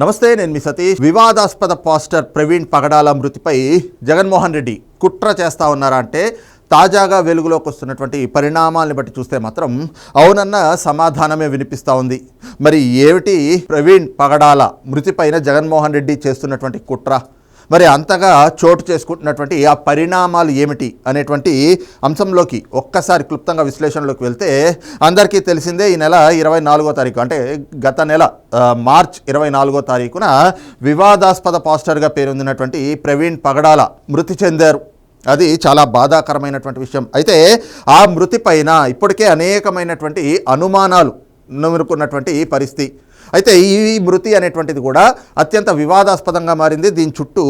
నమస్తే నేను మీ సతీష్. వివాదాస్పద పాస్టర్ ప్రవీణ్ పగడాల మృతిపై జగన్మోహన్ రెడ్డి కుట్ర చేస్తా ఉన్నారా అంటే తాజాగా వెలుగులోకి వస్తున్నటువంటి పరిణామాలను బట్టి చూస్తే మాత్రం అవునన్న సమాధానమే వినిపిస్తూ ఉంది. మరి ఏమిటి ప్రవీణ్ పగడాల మృతిపైన జగన్మోహన్ రెడ్డి చేస్తున్నటువంటి కుట్ర? మరి అంతగా చోటు చేసుకుంటున్నటువంటి ఆ పరిణామాలు ఏమిటి అనేటువంటి అంశంలోకి ఒక్కసారి క్లుప్తంగా విశ్లేషణలోకి వెళ్తే అందరికీ తెలిసిందే ఈ నెల ఇరవై నాలుగో తారీఖు అంటే గత నెల మార్చ్ ఇరవై నాలుగో తారీఖున వివాదాస్పద పాస్టర్గా పేరొందినటువంటి ప్రవీణ్ పగడాల మృతి చెందారు. అది చాలా బాధాకరమైనటువంటి విషయం. అయితే ఆ మృతి పైన ఇప్పటికే అనేకమైనటువంటి అనుమానాలు నెమురుకున్నటువంటి పరిస్థితి. అయితే ఈ మృతి అనేటువంటిది కూడా అత్యంత వివాదాస్పదంగా మారింది. దీని చుట్టూ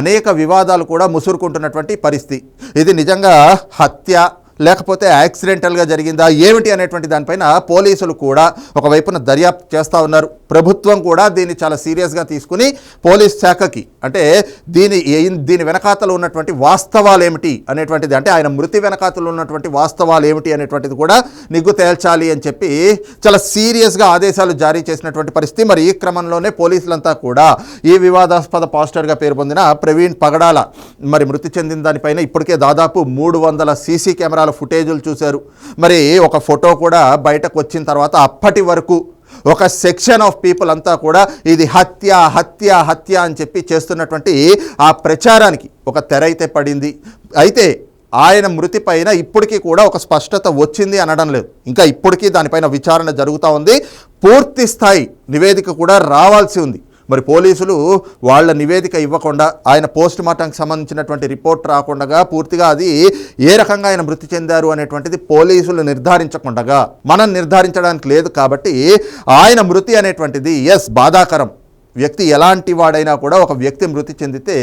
అనేక వివాదాలు కూడా ముసురుకుంటున్నటువంటి పరిస్థితి. ఇది నిజంగా హత్య లేకపోతే యాక్సిడెంటల్గా జరిగిందా ఏమిటి అనేటువంటి దానిపైన పోలీసులు కూడా ఒకవైపున దర్యాప్తు చేస్తూ ఉన్నారు. ప్రభుత్వం కూడా దీన్ని చాలా సీరియస్గా తీసుకుని పోలీస్ శాఖకి అంటే దీని దీని వెనకాతలు ఉన్నటువంటి వాస్తవాలు ఏమిటి అనేటువంటిది అంటే ఆయన మృతి వెనకాతలు ఉన్నటువంటి వాస్తవాలు ఏమిటి అనేటువంటిది కూడా నిగ్గు తేల్చాలి అని చెప్పి చాలా సీరియస్గా ఆదేశాలు జారీ చేసినటువంటి పరిస్థితి. మరి ఈ క్రమంలోనే పోలీసులంతా కూడా ఈ వివాదాస్పద పాస్టర్గా పేరు పొందిన ప్రవీణ్ పగడాల మరి మృతి చెందిన దానిపైన ఇప్పటికే దాదాపు మూడు వందల సీసీ కెమెరాల ఫుటేజులు చూశారు. మరి ఒక ఫోటో కూడా బయటకు వచ్చిన తర్వాత అప్పటి వరకు ఒక సెక్షన్ ఆఫ్ పీపుల్ అంతా కూడా ఇది హత్య హత్య హత్య అని చెప్పి చేస్తున్నటువంటి ఆ ప్రచారానికి ఒక తెర అయితే పడింది. అయితే ఆయన మృతి పైన ఇప్పటికీ కూడా ఒక స్పష్టత వచ్చింది అనడం లేదు. ఇంకా ఇప్పటికీ దానిపైన విచారణ జరుగుతూ ఉంది. పూర్తి స్థాయి నివేదిక కూడా రావాల్సి ఉంది. మరి పోలీసులు వాళ్ళ నివేదిక ఇవ్వకుండా ఆయన పోస్ట్ మార్టంకి సంబంధించినటువంటి రిపోర్ట్ రాకుండా పూర్తిగా అది ఏ రకంగా ఆయన మృతి చెందారు అనేటువంటిది పోలీసులు నిర్ధారించకుండా మనం నిర్ధారించడానికి లేదు కాబట్టి ఆయన మృతి అనేటువంటిది ఎస్ బాధాకరం. వ్యక్తి ఎలాంటి వాడైనా కూడా ఒక వ్యక్తి మృతి చెందితే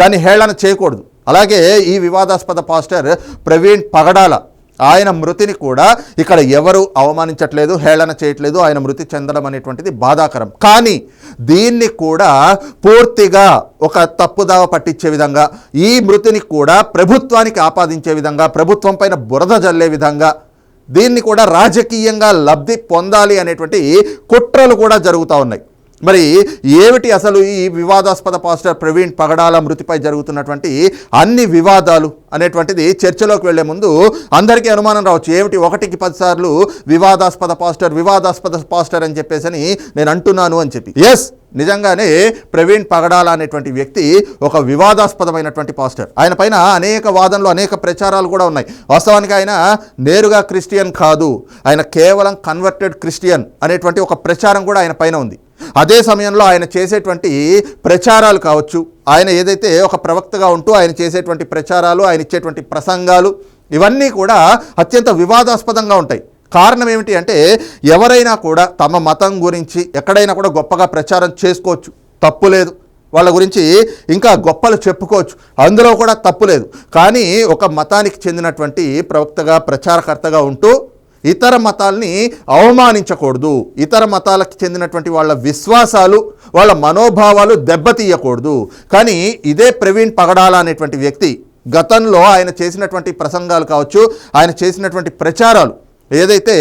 దాన్ని హేళన చేయకూడదు. అలాగే ఈ వివాదాస్పద పాస్టర్ ప్రవీణ్ పగడాల ఆయన మృతిని కూడా ఇక్కడ ఎవరు అవమానించట్లేదు హేళన చేయట్లేదు ఆయన మృతి చెందడం అనేటువంటిది బాధాకరం. కానీ దీన్ని కూడా పూర్తిగా ఒక తప్పుదావ పట్టించే విధంగా ఈ మృతిని కూడా ప్రభుత్వానికి ఆపాదించే విధంగా ప్రభుత్వం పైన బురద జల్లే విధంగా దీన్ని కూడా రాజకీయంగా లబ్ధి పొందాలి అనేటువంటి కుట్రలు కూడా జరుగుతూ ఉన్నాయి. మరి ఏమిటి అసలు ఈ వివాదాస్పద పాస్టర్ ప్రవీణ్ పగడాల మృతిపై జరుగుతున్నటువంటి అన్ని వివాదాలు అనేటువంటిది చర్చలోకి వెళ్ళే ముందు అందరికీ అనుమానం రావచ్చు. ఏమిటి ఒకటికి పదిసార్లు వివాదాస్పద పాస్టర్ వివాదాస్పద పాస్టర్ అని చెప్పేసి అని నేను అంటున్నాను అని చెప్పి. ఎస్ నిజంగానే ప్రవీణ్ పగడాల అనేటువంటి వ్యక్తి ఒక వివాదాస్పదమైనటువంటి పాస్టర్. ఆయన పైన అనేక వాదనలు అనేక ప్రచారాలు కూడా ఉన్నాయి. వాస్తవానికి ఆయన నేరుగా క్రిస్టియన్ కాదు. ఆయన కేవలం కన్వర్టెడ్ క్రిస్టియన్ అనేటువంటి ఒక ప్రచారం కూడా ఆయన పైన ఉంది. అదే సమయంలో ఆయన చేసేటువంటి ప్రచారాలు కావచ్చు. ఆయన ఏదైతే ఒక ప్రవక్తగా ఉంటూ ఆయన చేసేటువంటి ప్రచారాలు ఆయన ఇచ్చేటువంటి ప్రసంగాలు ఇవన్నీ కూడా అత్యంత వివాదాస్పదంగా ఉంటాయి. కారణం ఏమిటి అంటే ఎవరైనా కూడా తమ మతం గురించి ఎక్కడైనా కూడా గొప్పగా ప్రచారం చేసుకోవచ్చు. తప్పు లేదు. వాళ్ళ గురించి ఇంకా గొప్పలు చెప్పుకోవచ్చు. అందులో కూడా తప్పు లేదు. కానీ ఒక మతానికి చెందినటువంటి ప్రవక్తగా ప్రచారకర్తగా ఉంటూ ఇతర మతాల్ని అవమానించకూడదు. ఇతర మతాలకు చెందినటువంటి వాళ్ళ విశ్వాసాలు వాళ్ళ మనోభావాలు దెబ్బతీయకూడదు. కానీ ఇదే ప్రవీణ్ పగడాల అనేటువంటి వ్యక్తి గతంలో ఆయన చేసినటువంటి ప్రసంగాలు కావచ్చు ఆయన చేసినటువంటి ప్రచారాలు ఏదైతే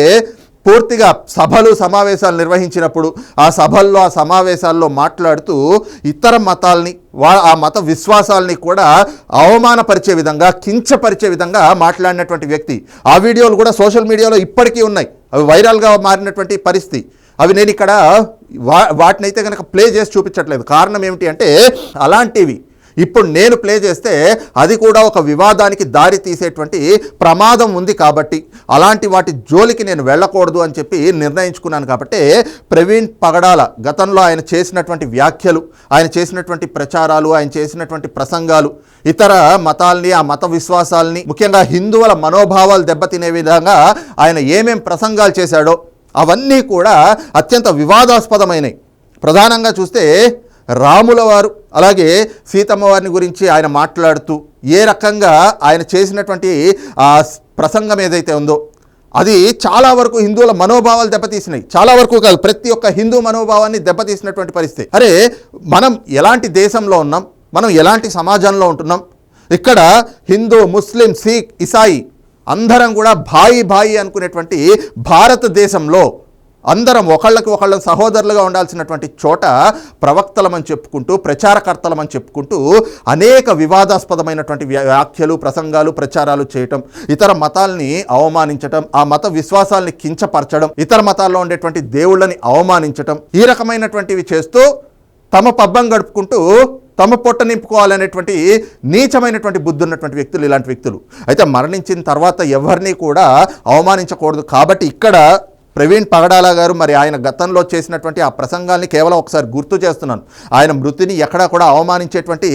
పూర్తిగా సభలు సమావేశాలు నిర్వహించినప్పుడు ఆ సభల్లో ఆ సమావేశాల్లో మాట్లాడుతూ ఇతర మతాల్ని వా ఆ మత విశ్వాసాల్ని కూడా అవమానపరిచే విధంగా కించపరిచే విధంగా మాట్లాడినటువంటి వ్యక్తి. ఆ వీడియోలు కూడా సోషల్ మీడియాలో ఇప్పటికీ ఉన్నాయి. అవి వైరల్గా మారినటువంటి పరిస్థితి. అవి నేను ఇక్కడ వా వాటినైతే కనుక ప్లే చేసి చూపించట్లేదు. కారణం ఏమిటి అంటే అలాంటివి ఇప్పుడు నేను ప్లే చేస్తే అది కూడా ఒక వివాదానికి దారి తీసేటువంటి ప్రమాదం ఉంది కాబట్టి అలాంటి వాటి జోలికి నేను వెళ్ళకూడదు అని చెప్పి నిర్ణయించుకున్నాను కాబట్టి ప్రవీణ్ పగడాల గతంలో ఆయన చేసినటువంటి వ్యాఖ్యలు ఆయన చేసినటువంటి ప్రచారాలు ఆయన చేసినటువంటి ప్రసంగాలు ఇతర మతాల్ని ఆ మత విశ్వాసాల్ని ముఖ్యంగా హిందువుల మనోభావాలు దెబ్బతినే విధంగా ఆయన ఏమేం ప్రసంగాలు చేశాడో అవన్నీ కూడా అత్యంత వివాదాస్పదమైనవి ప్రధానంగా చూస్తే రాముల వారు అలాగే సీతమ్మ వారిని గురించి ఆయన మాట్లాడుతూ ఏ రకంగా ఆయన చేసినటువంటి ఆ ప్రసంగం ఏదైతే ఉందో అది చాలా వరకు హిందువుల మనోభావాలు దెబ్బతీసినాయి. చాలా వరకు కాదు ప్రతి ఒక్క హిందూ మనోభావాన్ని దెబ్బతీసినటువంటి పరిస్థితి. అరే మనం ఎలాంటి దేశంలో ఉన్నాం? మనం ఎలాంటి సమాజంలో ఉంటున్నాం? ఇక్కడ హిందూ ముస్లిం సిక్ ఇసాయి అందరం కూడా భాయి భాయి అనుకునేటువంటి భారతదేశంలో అందరం ఒకళ్ళకి ఒకళ్ళ సహోదరులుగా ఉండాల్సినటువంటి చోట ప్రవక్తలమని చెప్పుకుంటూ ప్రచారకర్తలమని చెప్పుకుంటూ అనేక వివాదాస్పదమైనటువంటి వ్యాఖ్యలు ప్రసంగాలు ప్రచారాలు చేయటం ఇతర మతాల్ని అవమానించటం ఆ మత విశ్వాసాల్ని కించపరచడం ఇతర మతాల్లో ఉండేటువంటి దేవుళ్ళని అవమానించటం ఈ రకమైనటువంటివి చేస్తూ తమ పబ్బం గడుపుకుంటూ తమ పొట్ట నింపుకోవాలనేటువంటి నీచమైనటువంటి బుద్ధి ఉన్నటువంటి వ్యక్తులు ఇలాంటి వ్యక్తులు. అయితే మరణించిన తర్వాత ఎవరిని కూడా అవమానించకూడదు. కాబట్టి ఇక్కడ ప్రవీణ్ పగడాల గారు మరి ఆయన గతంలో చేసినటువంటి ఆ ప్రసంగాల్ని కేవలం ఒకసారి గుర్తు చేస్తున్నాను. ఆయన మృతిని ఎక్కడా కూడా అవమానించేటువంటి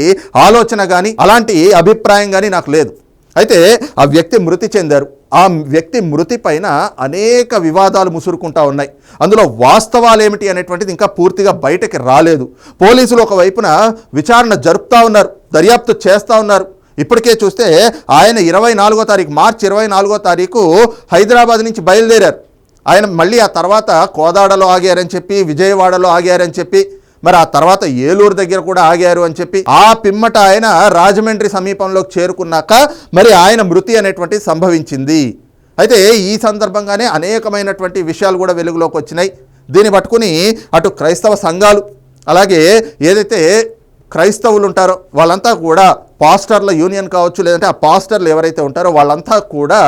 ఆలోచన కానీ అలాంటి అభిప్రాయం కానీ నాకు లేదు. అయితే ఆ వ్యక్తి మృతి చెందారు. ఆ వ్యక్తి మృతి పైన అనేక వివాదాలు ముసురుకుంటా ఉన్నాయి. అందులో వాస్తవాలు ఏమిటి అనేటువంటిది ఇంకా పూర్తిగా బయటకి రాలేదు. పోలీసులు ఒకవైపున విచారణ జరుపుతా ఉన్నారు దర్యాప్తు చేస్తూ ఉన్నారు. ఇప్పటికే చూస్తే ఆయన ఇరవై నాలుగో తారీఖు మార్చి ఇరవై నాలుగో తారీఖు హైదరాబాద్ నుంచి బయలుదేరారు. ఆయన మళ్ళీ ఆ తర్వాత కోదాడలో ఆగారని చెప్పి విజయవాడలో ఆగారని చెప్పి మరి ఆ తర్వాత ఏలూరు దగ్గర కూడా ఆగారు అని చెప్పి ఆ పిమ్మట ఆయన రాజమండ్రి సమీపంలోకి చేరుకున్నాక మరి ఆయన మృతి అనేటువంటి సంభవించింది. అయితే ఈ సందర్భంగానే అనేకమైనటువంటి విషయాలు కూడా వెలుగులోకి వచ్చినాయి. దీన్ని పట్టుకుని అటు క్రైస్తవ సంఘాలు అలాగే ఏదైతే క్రైస్తవులు ఉంటారో వాళ్ళంతా కూడా పాస్టర్ల యూనియన్ కావచ్చు లేదంటే ఆ పాస్టర్లు ఎవరైతే ఉంటారో వాళ్ళంతా కూడా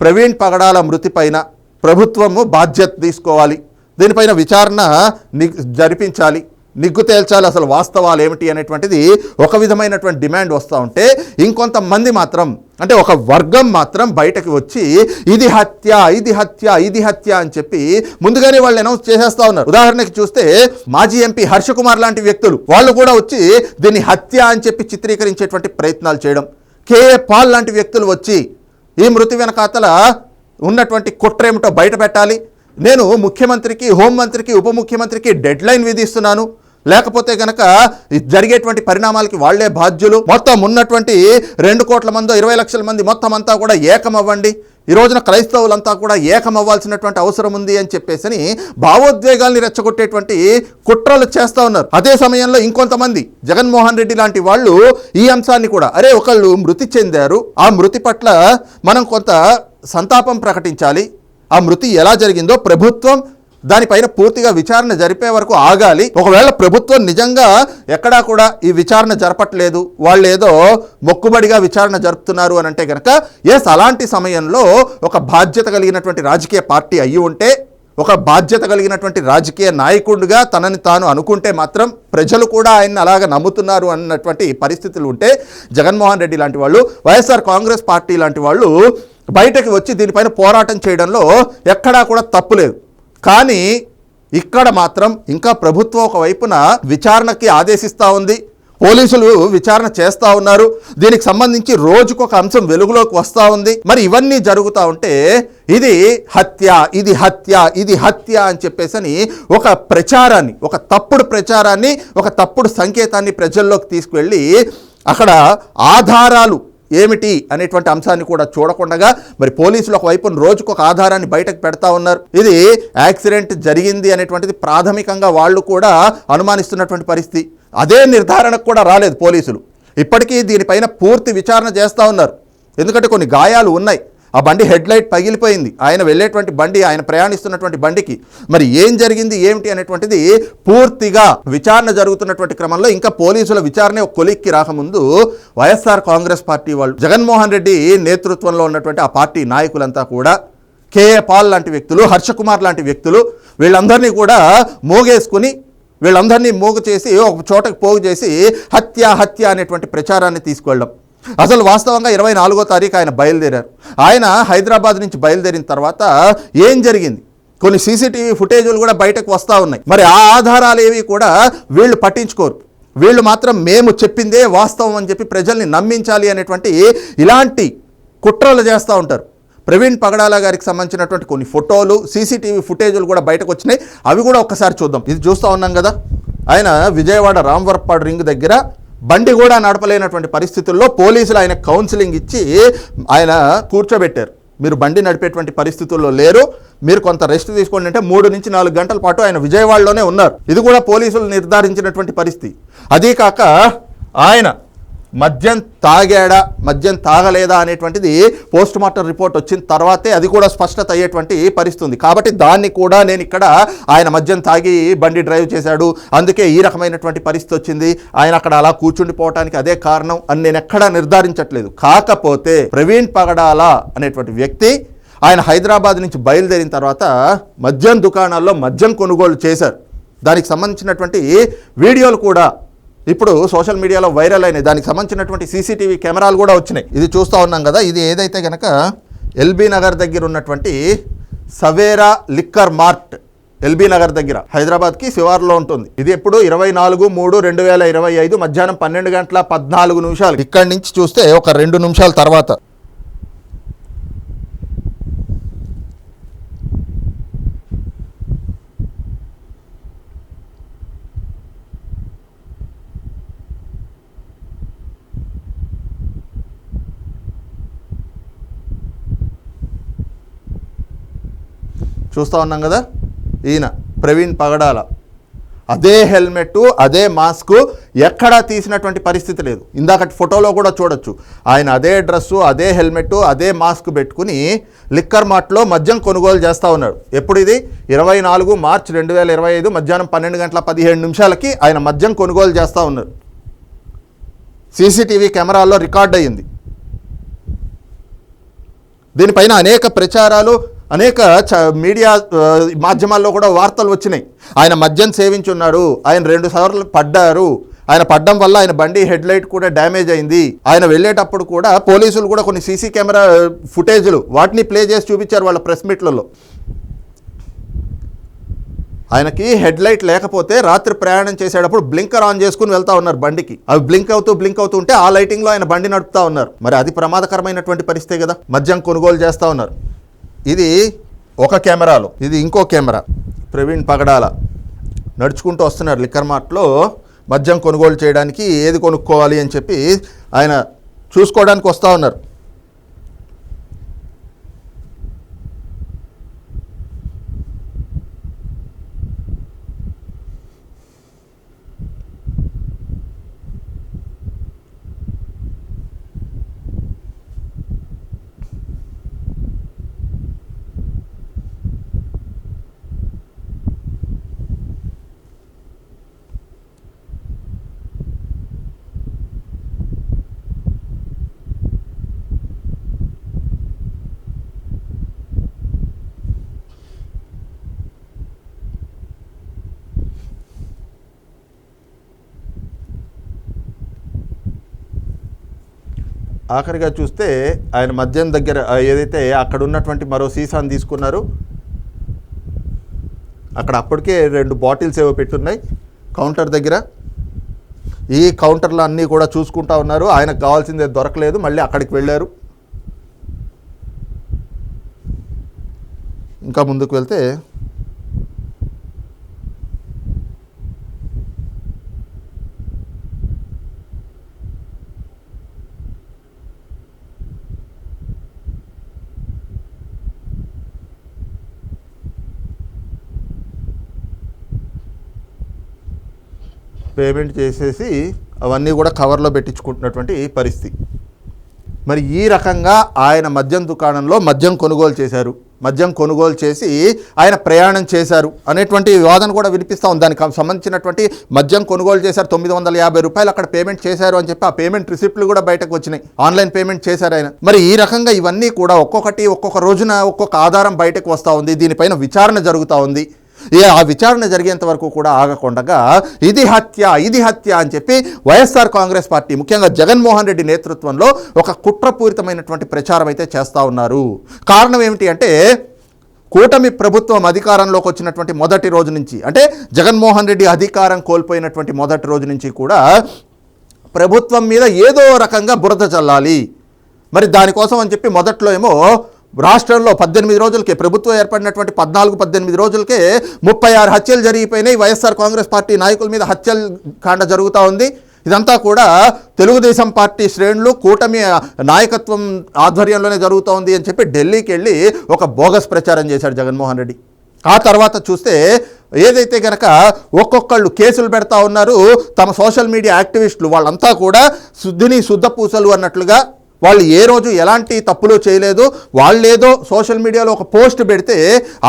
ప్రవీణ్ పగడాల మృతి పైన ప్రభుత్వము బాధ్యత తీసుకోవాలి. దీనిపైన విచారణ ని జరిపించాలి. నిగ్గు తేల్చాలి అసలు వాస్తవాలు ఏమిటి అనేటువంటిది ఒక విధమైనటువంటి డిమాండ్ వస్తూ ఉంటే ఇంకొంతమంది మాత్రం అంటే ఒక వర్గం మాత్రం బయటకు వచ్చి ఇది హత్య ఇది హత్య ఇది హత్య అని చెప్పి ముందుగానే వాళ్ళు అనౌన్స్ చేసేస్తా ఉన్నారు. ఉదాహరణకి చూస్తే మాజీ ఎంపీ హర్ష కుమార్ లాంటి వ్యక్తులు వాళ్ళు కూడా వచ్చి దీన్ని హత్య అని చెప్పి చిత్రీకరించేటువంటి ప్రయత్నాలు చేయడం. కేఏ పాల్ లాంటి వ్యక్తులు వచ్చి ఈ మృతి వెనకాతల ఉన్నటువంటి కుట్రేమిటో బయట పెట్టాలి. నేను ముఖ్యమంత్రికి హోంమంత్రికి ఉప ముఖ్యమంత్రికి డెడ్ లైన్ విధిస్తున్నాను. లేకపోతే గనక జరిగేటువంటి పరిణామాలకి వాళ్ళే బాధ్యులు. మొత్తం ఉన్నటువంటి రెండు కోట్ల మంది ఇరవై లక్షల మంది మొత్తం అంతా కూడా ఏకమవ్వండి. ఈ రోజున క్రైస్తవులంతా కూడా ఏకమవ్వాల్సినటువంటి అవసరం ఉంది అని చెప్పేసి భావోద్వేగాల్ని రెచ్చగొట్టేటువంటి కుట్రలు చేస్తూ ఉన్నారు. అదే సమయంలో ఇంకొంతమంది జగన్మోహన్ రెడ్డి లాంటి వాళ్ళు ఈ అంశాన్ని కూడా అరే ఒకళ్ళు మృతి చెందారు. ఆ మృతి పట్ల మనం కొంత సంతాపం ప్రకటించాలి. ఆ మృతి ఎలా జరిగిందో ప్రభుత్వం దానిపైన పూర్తిగా విచారణ జరిపే వరకు ఆగాలి. ఒకవేళ ప్రభుత్వం నిజంగా ఎక్కడా కూడా ఈ విచారణ జరపట్లేదు. వాళ్ళు ఏదో మొక్కుబడిగా విచారణ జరుపుతున్నారు అని అంటే కనుక ఎస్ అలాంటి సమయంలో ఒక బాధ్యత కలిగినటువంటి రాజకీయ పార్టీ అయ్యి ఉంటే ఒక బాధ్యత కలిగినటువంటి రాజకీయ నాయకుడిగా తనని తాను అనుకుంటే మాత్రం ప్రజలు కూడా ఆయన్ని అలాగ నమ్ముతున్నారు అన్నటువంటి పరిస్థితులు ఉంటే జగన్మోహన్ రెడ్డి లాంటి వాళ్ళు వైఎస్ఆర్ కాంగ్రెస్ పార్టీ లాంటి వాళ్ళు బయటకు వచ్చి దీనిపైన పోరాటం చేయడంలో ఎక్కడా కూడా తప్పులేదు కానీ ఇక్కడ మాత్రం ఇంకా ప్రభుత్వం ఒకవైపున విచారణకి ఆదేశిస్తూ ఉంది. పోలీసులు విచారణ చేస్తూ ఉన్నారు. దీనికి సంబంధించి రోజుకు ఒక అంశం వెలుగులోకి వస్తూ ఉంది. మరి ఇవన్నీ జరుగుతూ ఉంటే ఇది హత్య ఇది హత్య ఇది హత్య అని చెప్పేసి ఒక ప్రచారాన్ని ఒక తప్పుడు ప్రచారాన్ని ఒక తప్పుడు సంకేతాన్ని ప్రజల్లోకి తీసుకువెళ్ళి అక్కడ ఆధారాలు ఏమిటి అనేటువంటి అంశాన్ని కూడా చూడకుండా మరి పోలీసులు ఒకవైపు రోజుకు ఒక ఆధారాన్ని బయటకు పెడతా ఉన్నారు. ఇది యాక్సిడెంట్ జరిగింది అనేటువంటిది ప్రాథమికంగా వాళ్ళు కూడా అనుమానిస్తున్నటువంటి పరిస్థితి. అదే నిర్ధారణకు కూడా రాలేదు పోలీసులు. ఇప్పటికీ దీనిపైన పూర్తి విచారణ చేస్తూ ఉన్నారు. ఎందుకంటే కొన్ని గాయాలు ఉన్నాయి. ఆ బండి హెడ్ లైట్ పగిలిపోయింది. ఆయన వెళ్ళేటువంటి బండి ఆయన ప్రయాణిస్తున్నటువంటి బండికి. మరి ఏం జరిగింది ఏమిటి అనేటువంటిది పూర్తిగా విచారణ జరుగుతున్నటువంటి క్రమంలో ఇంకా పోలీసుల విచారణ కొలిక్కి రాకముందు వైఎస్ఆర్ కాంగ్రెస్ పార్టీ వాళ్ళు జగన్మోహన్ రెడ్డి నేతృత్వంలో ఉన్నటువంటి ఆ పార్టీ నాయకులంతా కూడా కేఏ పాల్ లాంటి వ్యక్తులు హర్షకుమార్ లాంటి వ్యక్తులు వీళ్ళందరినీ కూడా మోగేసుకుని వీళ్ళందరినీ మోగు చేసి ఒక చోటకు పోగు చేసి హత్య హత్య అనేటువంటి ప్రచారాన్ని తీసుకువెళ్ళడం. అసలు వాస్తవంగా ఇరవై నాలుగో తారీఖు ఆయన బయలుదేరారు. ఆయన హైదరాబాద్ నుంచి బయలుదేరిన తర్వాత ఏం జరిగింది? కొన్ని సీసీటీవీ ఫుటేజీలు కూడా బయటకు వస్తూ ఉన్నాయి. మరి ఆ ఆధారాలు ఏవి కూడా వీళ్ళు పట్టించుకోరు. వీళ్ళు మాత్రం మేము చెప్పిందే వాస్తవం అని చెప్పి ప్రజల్ని నమ్మించాలి అనేటువంటి ఇలాంటి కుట్రలు చేస్తూ ఉంటారు. ప్రవీణ్ పగడాల గారికి సంబంధించినటువంటి కొన్ని ఫోటోలు సీసీటీవీ ఫుటేజీలు కూడా బయటకు వచ్చినాయి. అవి కూడా ఒక్కసారి చూద్దాం. ఇది చూస్తూ ఉన్నాం కదా. ఆయన విజయవాడ రాంవరపాడు రింగ్ దగ్గర బండి కూడా నడపలేనటువంటి పరిస్థితుల్లో పోలీసులు ఆయన కౌన్సిలింగ్ ఇచ్చి ఆయన కూర్చోబెట్టారు. మీరు బండి నడిపేటువంటి పరిస్థితుల్లో లేరు. మీరు కొంత రెస్ట్ తీసుకోండి అంటే మూడు నుంచి నాలుగు గంటల పాటు ఆయన విజయవాడలోనే ఉన్నారు. ఇది కూడా పోలీసులు నిర్ధారించినటువంటి పరిస్థితి. అదీ కాక ఆయన మద్యం తాగాడా మద్యం తాగలేదా అనేటువంటిది పోస్ట్ మార్టం రిపోర్ట్ వచ్చిన తర్వాతే అది కూడా స్పష్టత అయ్యేటువంటి పరిస్థితుంది. కాబట్టి దాన్ని కూడా నేను ఇక్కడ ఆయన మద్యం తాగి బండి డ్రైవ్ చేశాడు. అందుకే ఈ రకమైనటువంటి పరిస్థితి వచ్చింది. ఆయన అక్కడ అలా కూర్చుండిపోవటానికి అదే కారణం అని నేను ఎక్కడా నిర్ధారించట్లేదు. కాకపోతే ప్రవీణ్ పగడాల అనేటువంటి వ్యక్తి ఆయన హైదరాబాద్ నుంచి బయలుదేరిన తర్వాత మద్యం దుకాణాల్లో మద్యం కొనుగోలు చేశారు. దానికి సంబంధించినటువంటి వీడియోలు కూడా ఇప్పుడు సోషల్ మీడియాలో వైరల్ అయినాయి. దానికి సంబంధించినటువంటి సీసీటీవీ కెమెరాలు కూడా వచ్చినాయి. ఇది చూస్తూ ఉన్నాం కదా. ఇది ఏదైతే కనుక ఎల్బీ నగర్ దగ్గర ఉన్నటువంటి Savera liquor mart LB Nagar దగ్గర హైదరాబాద్కి శివార్లో ఉంటుంది. ఇది ఎప్పుడు? ఇరవై నాలుగు మూడు రెండు వేల ఇరవై ఐదు మధ్యాహ్నం పన్నెండు గంటల పద్నాలుగు నిమిషాలు ఇక్కడి నుంచి చూస్తే ఒక రెండు నిమిషాల తర్వాత. చూస్తూ ఉన్నాం కదా? ఈయన ప్రవీణ్ పగడాల. అదే హెల్మెట్ అదే మాస్క్ ఎక్కడా తీసినటువంటి పరిస్థితి లేదు. ఇందాకటి ఫోటోలో కూడా చూడొచ్చు. ఆయన అదే డ్రెస్సు అదే హెల్మెట్ అదే మాస్క్ పెట్టుకుని లిక్కర్ మార్ట్లో మద్యం కొనుగోలు చేస్తూ ఉన్నాడు. ఎప్పుడు ఇది? ఇరవై నాలుగు మార్చ్ రెండు వేల ఇరవై ఐదు మధ్యాహ్నం పన్నెండు గంటల పదిహేడు నిమిషాలకి ఆయన మద్యం కొనుగోలు చేస్తూ ఉన్నారు సీసీటీవీ కెమెరాల్లో రికార్డ్ అయ్యింది. దీనిపైన అనేక ప్రచారాలు అనేక చ మీడియా మాధ్యమాల్లో కూడా వార్తలు వచ్చినాయి. ఆయన మద్యం సేవించున్నాడు ఆయన రెండు సార్లు పడ్డారు. ఆయన పడ్డం వల్ల ఆయన బండి హెడ్ లైట్ కూడా డ్యామేజ్ అయింది. ఆయన వెళ్ళేటప్పుడు కూడా పోలీసులు కూడా కొన్ని సీసీ కెమెరా ఫుటేజ్లు వాటిని ప్లే చేసి చూపించారు వాళ్ళ ప్రెస్ మీట్లలో. ఆయనకి హెడ్ లైట్ లేకపోతే రాత్రి ప్రయాణం చేసేటప్పుడు బ్లింకర్ ఆన్ చేసుకుని వెళ్తా ఉన్నారు బండికి. అవి బ్లింక్ అవుతూ బ్లింక్ అవుతూ ఉంటే ఆ లైటింగ్లో ఆయన బండి నడుపుతా ఉన్నారు. మరి అది ప్రమాదకరమైనటువంటి పరిస్థితే కదా. మద్యం కొనుగోలు చేస్తూ ఉన్నారు. ఇది ఒక కెమెరాలో ఇది ఇంకో కెమెరా ప్రవీణ్ పగడాల. నడుచుకుంటూ వస్తున్నారు లిక్కర్ మార్ట్లో మద్యం కొనుగోలు చేయడానికి ఏది కొనుక్కోవాలి అని చెప్పి ఆయన చూసుకోవడానికి వస్తూ ఉన్నారు. ఆఖరిగా చూస్తే ఆయన మద్యం దగ్గర ఏదైతే అక్కడ ఉన్నటువంటి మరో సీసాను తీసుకున్నారు అక్కడ అప్పటికే రెండు బాటిల్స్ ఏవో పెట్టున్నాయి కౌంటర్ దగ్గర. ఈ కౌంటర్లు అన్నీ కూడా చూసుకుంటా ఉన్నారు. ఆయనకు కావాల్సిందే దొరకలేదు మళ్ళీ అక్కడికి వెళ్ళారు. ఇంకా ముందుకు వెళ్తే పేమెంట్ చేసేసి అవన్నీ కూడా కవర్లో పెట్టించుకుంటున్నటువంటి పరిస్థితి. మరి ఈ రకంగా ఆయన మద్యం దుకాణంలో మద్యం కొనుగోలు చేశారు. మద్యం కొనుగోలు చేసి ఆయన ప్రయాణం చేశారు అనేటువంటి వాదన కూడా వినిపిస్తూ ఉంది. దానికి సంబంధించినటువంటి మద్యం కొనుగోలు చేశారు. తొమ్మిది వందల యాభై రూపాయలు అక్కడ పేమెంట్ చేశారు అని చెప్పి ఆ పేమెంట్ రిసిప్ట్లు కూడా బయటకు వచ్చినాయి. ఆన్లైన్ పేమెంట్ చేశారు ఆయన. మరి ఈ రకంగా ఇవన్నీ కూడా ఒక్కొక్కటి ఒక్కొక్క రోజున ఒక్కొక్క ఆధారం బయటకు వస్తూ ఉంది. దీనిపైన విచారణ జరుగుతూ ఉంది. ఆ విచారణ జరిగేంత వరకు కూడా ఆగకుండా ఇది హత్య ఇది హత్య అని చెప్పి వైఎస్ఆర్ కాంగ్రెస్ పార్టీ ముఖ్యంగా జగన్మోహన్ రెడ్డి నేతృత్వంలో ఒక కుట్రపూరితమైనటువంటి ప్రచారం అయితే చేస్తూ ఉన్నారు. కారణం ఏమిటి అంటే కూటమి ప్రభుత్వం అధికారంలోకి వచ్చినటువంటి మొదటి రోజు నుంచి అంటే జగన్మోహన్ రెడ్డి అధికారం కోల్పోయినటువంటి మొదటి రోజు నుంచి కూడా ప్రభుత్వం మీద ఏదో రకంగా బురద చల్లాలి మరి దానికోసం అని చెప్పి మొదట్లో ఏమో రాష్ట్రంలో పద్దెనిమిది రోజులకే ప్రభుత్వం ఏర్పడినటువంటి పద్నాలుగు పద్దెనిమిది రోజులకే ముప్పై ఆరు హత్యలు జరిగిపోయినాయి. వైఎస్ఆర్ కాంగ్రెస్ పార్టీ నాయకుల మీద హత్యలు కాండ జరుగుతూ ఉంది. ఇదంతా కూడా తెలుగుదేశం పార్టీ శ్రేణులు కూటమి నాయకత్వం ఆధ్వర్యంలోనే జరుగుతూ ఉంది అని చెప్పి ఢిల్లీకి వెళ్ళి ఒక బోగస్ ప్రచారం చేశాడు జగన్మోహన్ రెడ్డి. ఆ తర్వాత చూస్తే ఏదైతే కనుక ఒక్కొక్కళ్ళు కేసులు పెడతా ఉన్నారు తమ సోషల్ మీడియా యాక్టివిస్టులు వాళ్ళంతా కూడా శుద్ధిని శుద్ధ పూసలు అన్నట్లుగా వాళ్ళు ఏ రోజు ఎలాంటి తప్పులు చేయలేదు. వాళ్ళేదో సోషల్ మీడియాలో ఒక పోస్ట్ పెడితే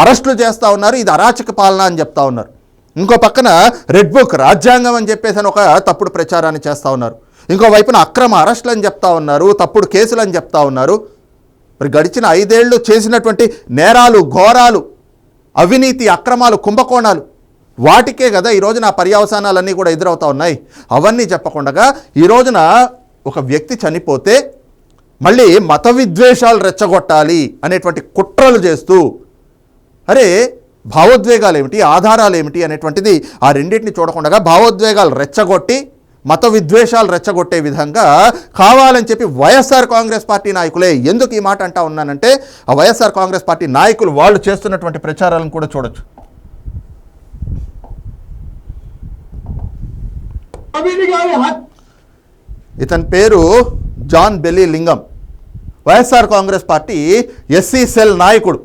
అరెస్టులు చేస్తూ ఉన్నారు ఇది అరాచక పాలన అని చెప్తా ఉన్నారు. ఇంకో పక్కన రెడ్ బుక్ రాజ్యాంగం అని చెప్పేసి అని ఒక తప్పుడు ప్రచారాన్ని చేస్తూ ఉన్నారు. ఇంకో వైపున అక్రమ అరెస్టులు అని చెప్తా ఉన్నారు తప్పుడు కేసులు అని చెప్తా ఉన్నారు. మరి గడిచిన ఐదేళ్ళు చేసినటువంటి నేరాలు ఘోరాలు అవినీతి అక్రమాలు కుంభకోణాలు వాటికే కదా ఈ రోజున ఆ పర్యవసానాలన్నీ కూడా ఎదురవుతా ఉన్నాయి. అవన్నీ చెప్పకుండా ఈ రోజున ఒక వ్యక్తి చనిపోతే మళ్ళీ మత విద్వేషాలు రెచ్చగొట్టాలి అనేటువంటి కుట్రలు చేస్తూ అరే భావోద్వేగాలు ఏమిటి ఆధారాలు ఏమిటి అనేటువంటిది ఆ రెండింటిని చూడకుండా భావోద్వేగాలు రెచ్చగొట్టి మత విద్వేషాలు రెచ్చగొట్టే విధంగా కావాలని చెప్పి వైఎస్ఆర్ కాంగ్రెస్ పార్టీ నాయకులే ఎందుకు ఈ మాట అంటా ఉన్నానంటే ఆ వైఎస్ఆర్ కాంగ్రెస్ పార్టీ నాయకులు వాళ్ళు చేస్తున్నటువంటి ప్రచారాలను కూడా చూడొచ్చు. గారి హత్య ఇతని పేరు John Belli Lingam. YSR Congress party SC cell నాయకుడు.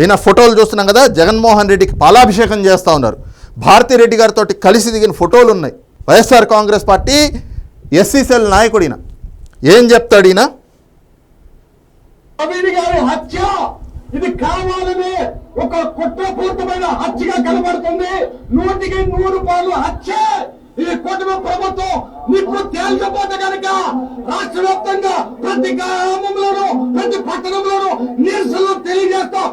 ఈయన ఫోటోలు చూస్తున్నాం కదా జగన్మోహన్ రెడ్డికి పాలాభిషేకం చేస్తూ ఉన్నారు. భారతిరెడ్డి గారితో కలిసి దిగిన ఫోటోలు ఉన్నాయి. YSR Congress party SC cell నాయకుడు ఈయన. ఏం చెప్తాడు ఈయన? హత్య. ఇది కావాలనే ఒక కుట్రపూరితమైన హత్యగా కనబడుతుంది. నూటికి నూరు పాలు హత్య. ఈ కుటుంబ ప్రభుత్వం నిప్పు తేల్చపోతే కనుక రాష్ట్ర వ్యాప్తంగా ప్రతి గ్రామంలోనూ ప్రతి పట్టణంలోనూ నిరసనలు తెలియజేస్తాం.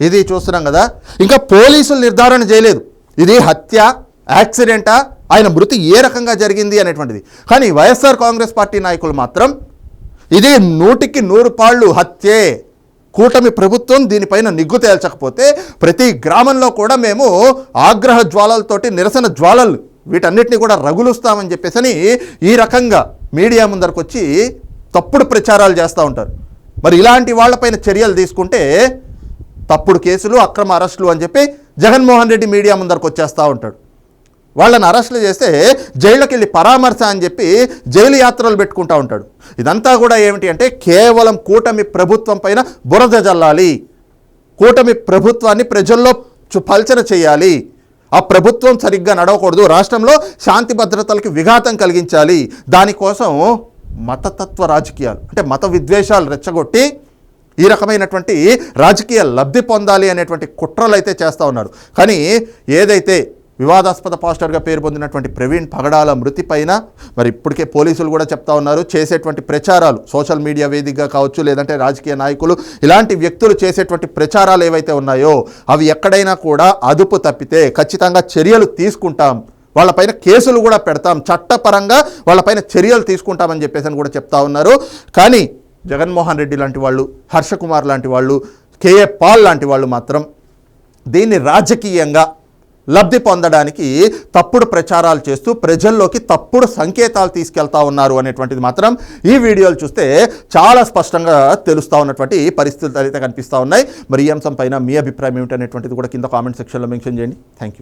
ఇది చూస్తున్నాం కదా ఇంకా పోలీసులు నిర్ధారణ చేయలేదు. ఇది హత్య యాక్సిడెంటా ఆయన మృతి ఏ రకంగా జరిగింది అనేటువంటిది. కానీ వైఎస్ఆర్ కాంగ్రెస్ పార్టీ నాయకులు మాత్రం ఇది నూటికి నూరు పాళ్ళు హత్యే. కూటమి ప్రభుత్వం దీనిపైన నిగ్గు తేల్చకపోతే ప్రతి గ్రామంలో కూడా మేము ఆగ్రహ జ్వాలలతోటి నిరసన జ్వాలలు. వీటన్నిటిని కూడా రగులుస్తామని చెప్పేసి ఈ రకంగా మీడియా ముందరకు వచ్చి తప్పుడు ప్రచారాలు చేస్తూ ఉంటారు. మరి ఇలాంటి వాళ్ళపైన చర్యలు తీసుకుంటే తప్పుడు కేసులు అక్రమ అరెస్టులు అని చెప్పి జగన్మోహన్ రెడ్డి మీడియా ముందరకు వచ్చేస్తూ ఉంటాడు. వాళ్ళని అరెస్టులు చేస్తే జైళ్ళకి వెళ్ళి పరామర్శ అని చెప్పి జైలు యాత్రలు పెట్టుకుంటూ ఉంటాడు. ఇదంతా కూడా ఏమిటి అంటే కేవలం కూటమి ప్రభుత్వం పైన బురద జల్లాలి. కూటమి ప్రభుత్వాన్ని ప్రజల్లో చు- పల్చన చేయాలి. ఆ ప్రభుత్వం సరిగ్గా నడవకూడదు. రాష్ట్రంలో శాంతి భద్రతలకి విఘాతం కలిగించాలి. దానికోసం మతతత్వ రాజకీయాలు అంటే మత విద్వేషాలు రెచ్చగొట్టి ఈ రకమైనటువంటి రాజకీయ లబ్ధి పొందాలి అనేటువంటి కుట్రలు అయితే చేస్తూ ఉన్నారు. కానీ ఏదైతే వివాదాస్పద పాస్టర్గా పేరు పొందినటువంటి ప్రవీణ్ పగడాల మృతి పైన మరి ఇప్పటికే పోలీసులు కూడా చెప్తా ఉన్నారు. చేసేటువంటి ప్రచారాలు సోషల్ మీడియా వేదికగా కావచ్చు లేదంటే రాజకీయ నాయకులు ఇలాంటి వ్యక్తులు చేసేటువంటి ప్రచారాలు ఏవైతే ఉన్నాయో అవి ఎక్కడైనా కూడా అదుపు తప్పితే ఖచ్చితంగా చర్యలు తీసుకుంటాం. వాళ్ళపైన కేసులు కూడా పెడతాం. చట్టపరంగా వాళ్ళపైన చర్యలు తీసుకుంటామని చెప్పేసి అని కూడా చెప్తా ఉన్నారు. కానీ జగన్మోహన్ రెడ్డి లాంటి వాళ్ళు హర్షకుమార్ లాంటి వాళ్ళు కేఏ పాల్ లాంటి వాళ్ళు మాత్రం దీన్ని రాజకీయంగా లబ్ధి పొందడానికి తప్పుడు ప్రచారాలు చేస్తూ ప్రజల్లోకి తప్పుడు సంకేతాలు తీసుకెళ్తా ఉన్నారు అనేటువంటిది మాత్రం ఈ వీడియోలు చూస్తే చాలా స్పష్టంగా తెలుస్తూ ఉన్నటువంటి పరిస్థితులు అయితే కనిపిస్తూ ఉన్నాయి. మరి ఈ అంశం పైన మీ అభిప్రాయం ఏమిటనేటువంటిది కూడా కింద కామెంట్ సెక్షన్లో మెన్షన్ చేయండి. Thank you